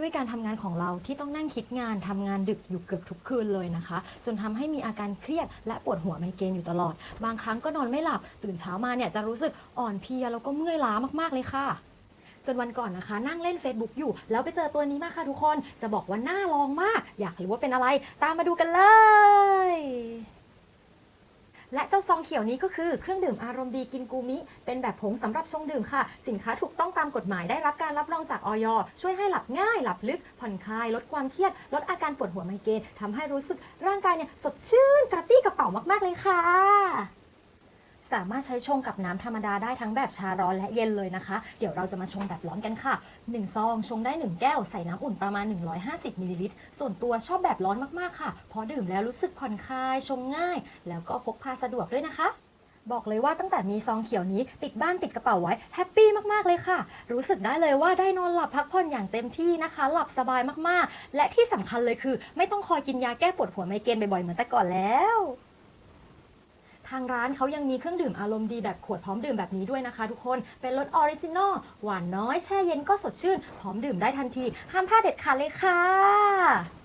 ด้วยการทำงานของเราที่ต้องนั่งคิดงานทำงานดึกอยู่เกือบทุกคืนเลยนะคะ จนทำให้มีอาการเครียดและปวดหัวไมเกรนอยู่ตลอด บางครั้งก็นอนไม่หลับตื่นเช้ามาเนี่ยจะรู้สึกอ่อนเพลียแล้วก็เมื่อยล้ามากๆเลยค่ะ จนวันก่อนนะคะ นั่งเล่น Facebook อยู่ แล้วไปเจอตัวนี้มาค่ะทุกคนจะบอกว่าน่าลองมาก อยากรู้ว่าเป็นอะไร ตามมาดูกันเลย และเจ้าซองเขียวนี้ก็คือเครื่องดื่มอารมณ์ดีกินกูมิ เป็นแบบผงสำหรับชงดื่มค่ะ สินค้าถูกต้องตามกฎหมายได้รับการรับรองจากออยช่วยให้หลับง่าย หลับลึก ผ่อนคลาย ลดความเครียด ลดอาการปวดหัวไมเกรนทำให้รู้สึกร่างกายเนี่ยสดชื่นกระปี้กระเป๋ามากๆเลยค่ะ สามารถใช้ชงกับน้ำธรรมดาได้ทั้งแบบชาร้อนและเย็นเลยนะคะ เดี๋ยวเราจะมาชงแบบร้อนกันค่ะ 1 ซอง ชงได้ 1 แก้ว ใส่น้ำอุ่นประมาณ 150มิลลิลิตร ส่วนตัวชอบแบบร้อนมากๆค่ะพราะดื่มแล้วรู้สึกผ่อนคลาย ชงง่าย แล้วก็พกพาสะดวกด้วยนะคะบอกเลยว่าตั้งแต่มีซองเขียวนี้ติดบ้านติดกระเป๋าไว้แฮปปี้มาก ๆ เลยค่ะ รู้สึกได้เลยว่าได้นอนหลับพักผ่อนอย่างเต็มที่นะคะ หลับสบายมากๆ และที่สำคัญเลยคือ ไม่ต้องคอยกินยาแก้ปวดหัวไมเกรนบ่อยๆเหมือนแต่ก่อนแล้ว ทางร้านเขายังมีเครื่องดื่มอารมณ์ดีแบบขวดพร้อมดื่มแบบนี้ด้วยนะคะ ทุกคน เป็นรสออริจินอลหวานน้อยแช่เย็นก็สดชื่น พร้อมดื่มได้ทันที ห้ามพลาดเด็ดขาดเลยค่ะ